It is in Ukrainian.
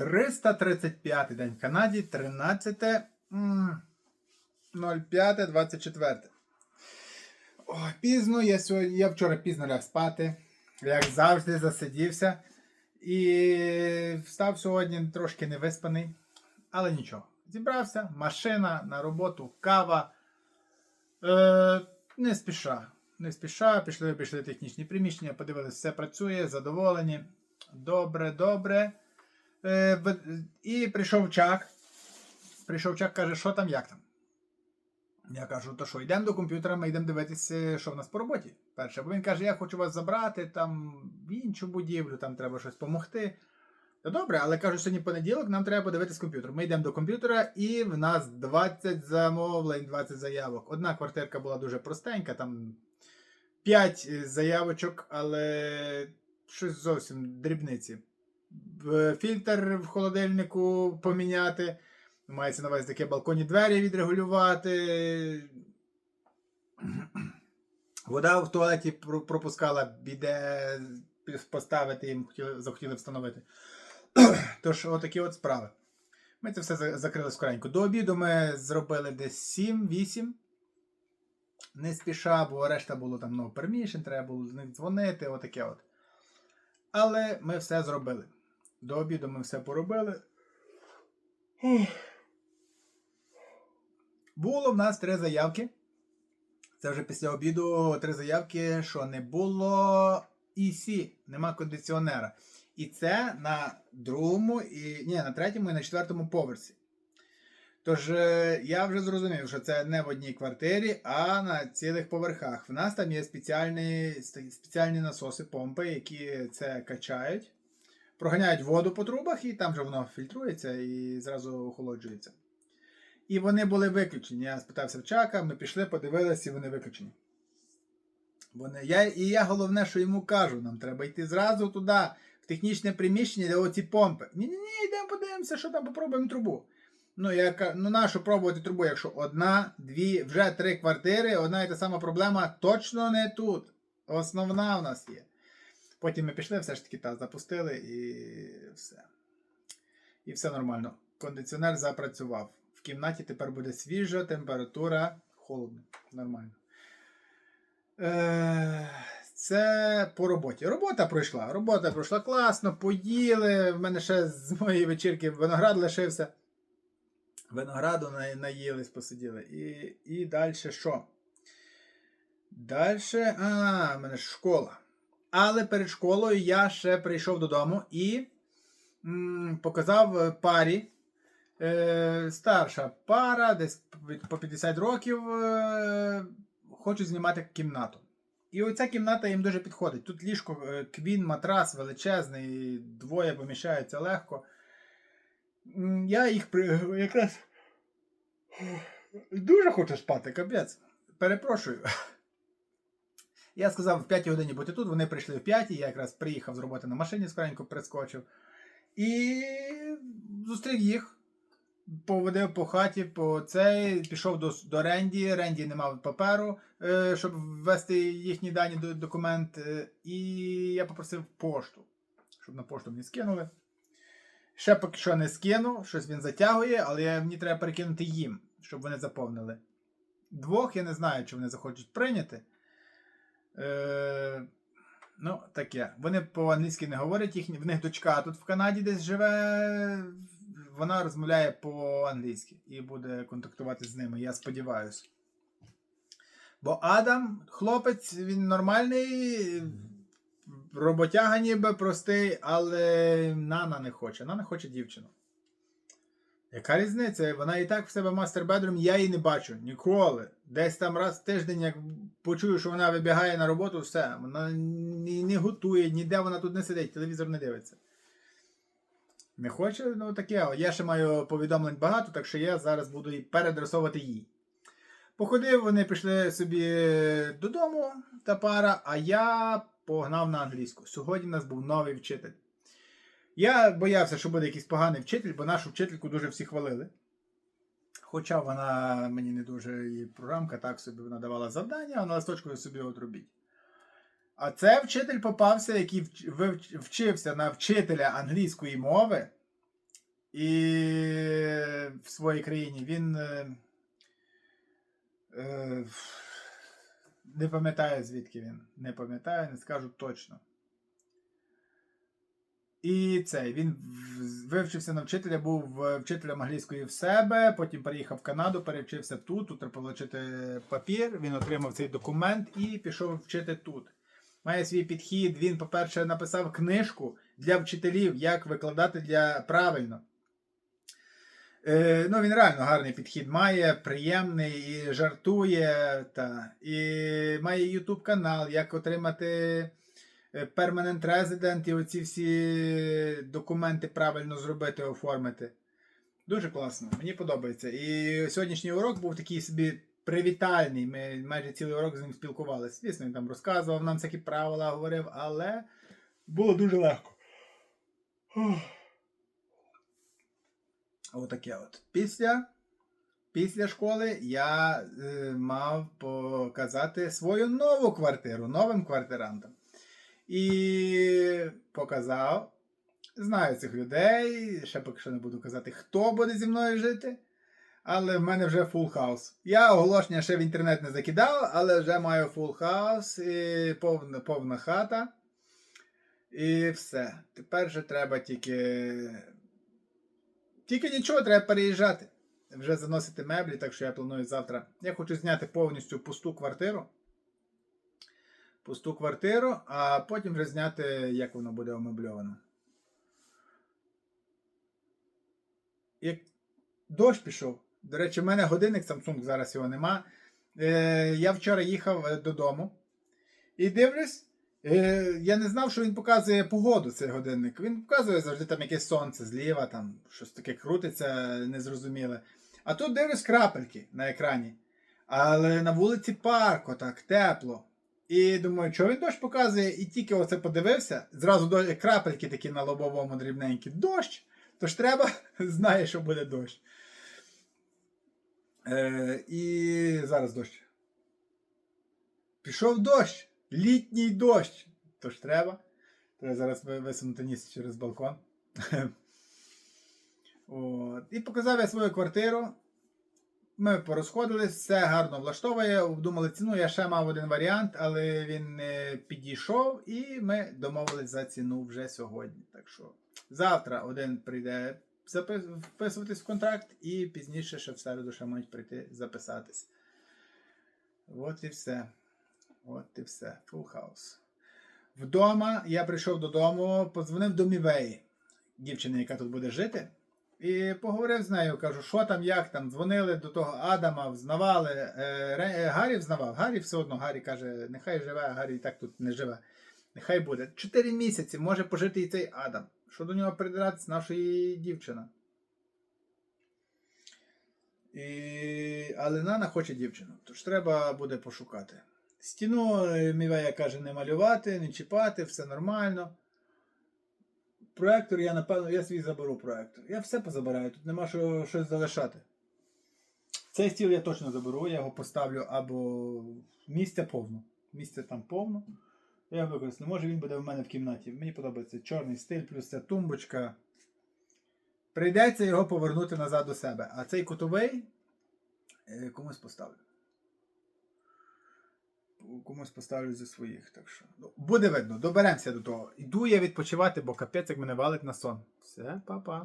335 день в Канаді, 13 м, 05.24. Ой, пізно, я сьогодні, я вчора пізно ляг спати, як завжди засидівся. І встав сьогодні трошки невиспаний, але нічого. Зібрався, машина на роботу, кава. Е, не спіша. Не спіша, пішли, пішли технічні приміщення, подивилися, все працює, задоволені. Добре, добре. Е, і прийшов Чак. Прийшов Чак, каже, що там, як там. Я кажу, то що, йдемо до комп'ютера, ми йдемо дивитися, що в нас по роботі. Перше, бо він каже, я хочу вас забрати там в іншу будівлю, там треба щось допомогти. Та добре, але кажу, сьогодні понеділок, нам треба подивитись комп'ютер. Ми йдемо до комп'ютера, і в нас 20 замовлень, 20 заявок. Одна квартирка була дуже простенька, там 5 заявочок, але щось зовсім дрібниці. В- Фільтр в холодильнику поміняти. Мається на увазі таке балконні двері відрегулювати. Вода в туалеті пропускала, біде поставити їм хотіли, захотіли встановити. Тож, отакі от справи. Ми це все за- закрили скоренько. До обіду ми зробили десь 7-8. Не спіша, бо решта було там no permission, треба було з них дзвонити, отаке от. Але ми все зробили. До обіду ми все поробили. Було в нас три заявки. Це вже після обіду три заявки, що не було EC, нема кондиціонера. І це на другому, і ні, на третьому і на четвертому поверсі. Тож е, я вже зрозумів, що це не в одній квартирі, а на цілих поверхах. В нас там є спеціальні, спеціальні насоси, помпи, які це качають, проганяють воду по трубах, і там же воно фільтрується і зразу охолоджується. І вони були виключені. Я спитався в Чака, ми пішли, подивилися, і вони виключені. Вони, я, і я головне, що йому кажу, нам треба йти зразу туди, в технічне приміщення, де оці помпи. Ні-ні-ні, йдемо подивимося, що там попробуємо трубу. Ну, я ну нащо пробувати трубу, якщо одна, дві, вже три квартири, одна і та сама проблема точно не тут. Основна в нас є. Потім ми пішли, все ж таки та запустили і все. І все нормально. Кондиціонер запрацював. В кімнаті тепер буде свіжа температура, холодно. Нормально. Е, це по роботі. Робота пройшла. Робота пройшла класно, поїли. В мене ще з моєї вечірки виноград лишився. Винограду на- наїлись, посиділи. І, і далі що? Далі. А, в мене школа. Але перед школою я ще прийшов додому і м, показав е, парі. Е, старша пара, десь по 50 років, е, хочуть знімати кімнату. І оця кімната їм дуже підходить. Тут ліжко, е, квін, матрас величезний, двоє поміщаються легко. Я їх при... якраз дуже хочу спати, капець. Перепрошую. Я сказав в 5 годині бути тут, вони прийшли в 5, я якраз приїхав з роботи на машині, скоренько прискочив. І зустрів їх. Поводив по хаті, по цей, пішов до, до Ренді. Ренді не мав паперу, е, щоб ввести їхні дані до документ. е, і я попросив пошту, щоб на пошту мені скинули. Ще поки що не скинув, щось він затягує, але я, мені треба перекинути їм, щоб вони заповнили. Двох я не знаю, чи вони захочуть прийняти. Е, ну, таке. Вони по-англійськи не говорять, їхні, в них дочка тут в Канаді десь живе. Вона розмовляє по-англійськи і буде контактувати з ними, я сподіваюся. Бо Адам, хлопець, він нормальний, роботяга ніби простий, але Нана не хоче. Нана хоче дівчину. Яка різниця? Вона і так в себе мастер-бедрум, я її не бачу ніколи. Десь там раз в тиждень, як почую, що вона вибігає на роботу, все. Вона ні, не готує, ніде вона тут не сидить, телевізор не дивиться. Не хоче, ну таке. Я ще маю повідомлень багато, так що я зараз буду і передресовувати їй. Походив, вони пішли собі додому, та пара, а я погнав на англійську. Сьогодні в нас був новий вчитель. Я боявся, що буде якийсь поганий вчитель, бо нашу вчительку дуже всі хвалили. Хоча вона мені не дуже її програмка, так собі вона давала завдання, а на листочку собі от робіть. А це вчитель попався, який вчився на вчителя англійської мови І в своїй країні він. е, е, не пам'ятаю, звідки він. Не пам'ятаю, не скажу точно. І цей він вивчився на вчителя, був вчителем англійської в себе, потім переїхав в Канаду, перевчився тут, тут треба отримати папір, він отримав цей документ і пішов вчити тут. Має свій підхід. Він, по-перше, написав книжку для вчителів, як викладати для правильно. Е, ну, він реально гарний підхід має, приємний і жартує. Та, і має YouTube канал, як отримати Permanent Resident і оці всі документи правильно зробити, оформити. Дуже класно, мені подобається. І сьогоднішній урок був такий собі привітальний. Ми майже цілий урок з ним спілкувалися. Звісно, він там розказував нам всякі правила, говорив, але було дуже легко. Отаке от. Після, після школи я е, мав показати свою нову квартиру новим квартирантам. І показав. Знаю цих людей. Ще поки що не буду казати, хто буде зі мною жити. Але в мене вже фул хаус. Я оголошення ще в інтернет не закидав, але вже маю фул хаус, і повна, повна хата. І все. Тепер же треба тільки. Тільки нічого, треба переїжджати. Вже заносити меблі, так що я планую завтра. Я хочу зняти повністю пусту квартиру. Пусту квартиру, а потім вже зняти, як воно буде омебльовано. Як дощ пішов. До речі, в мене годинник Samsung, зараз його нема. Е, я вчора їхав е, додому і дивлюсь, е, я не знав, що він показує погоду, цей годинник. Він показує завжди там якесь сонце зліва, там щось таке крутиться, незрозуміле. А тут дивлюсь крапельки на екрані. Але на вулиці парко, так, тепло. І думаю, що він дощ показує, і тільки оце подивився, зразу до- крапельки такі на лобовому дрібненькі. Дощ! Тож треба, знає, що буде дощ. Е, і зараз дощ. Пішов дощ. Літній дощ. Тож треба. Треба зараз висунути ніс через балкон. От. І показав я свою квартиру. Ми порозходились, все гарно влаштовує. Думали ціну. Я ще мав один варіант, але він не підійшов, і ми домовились за ціну вже сьогодні. Так що завтра один прийде вписуватись в контракт, і пізніше ще в середу ще мають прийти записатись. От і все. От і все. Full house. Вдома я прийшов додому, подзвонив до Мівеї, дівчини, яка тут буде жити. І поговорив з нею, кажу, що там, як там. Дзвонили до того Адама, взнавали. Е, е, Гаррі взнавав. Гаррі все одно. Гаррі каже, нехай живе, а Гаррі і так тут не живе. Нехай буде. Чотири місяці може пожити і цей Адам. Що до нього придиратись нашої дівчина. І... Але Нана хоче дівчину, тож треба буде пошукати. Стіну е, Мівея каже не малювати, не чіпати, все нормально. Проектор я, напевно, я свій заберу проектор. Я все позабираю, тут нема що щось залишати. Цей стіл я точно заберу, я його поставлю або місця повно. Місця там повно. Я використаю. Може він буде в мене в кімнаті. Мені подобається чорний стиль, плюс ця тумбочка. Прийдеться його повернути назад до себе. А цей кутовий е, комусь поставлю. Комусь поставлю зі своїх. Так що. ну, Буде видно, доберемося до того. Іду я відпочивати, бо капець як мене валить на сон. Все, па-па.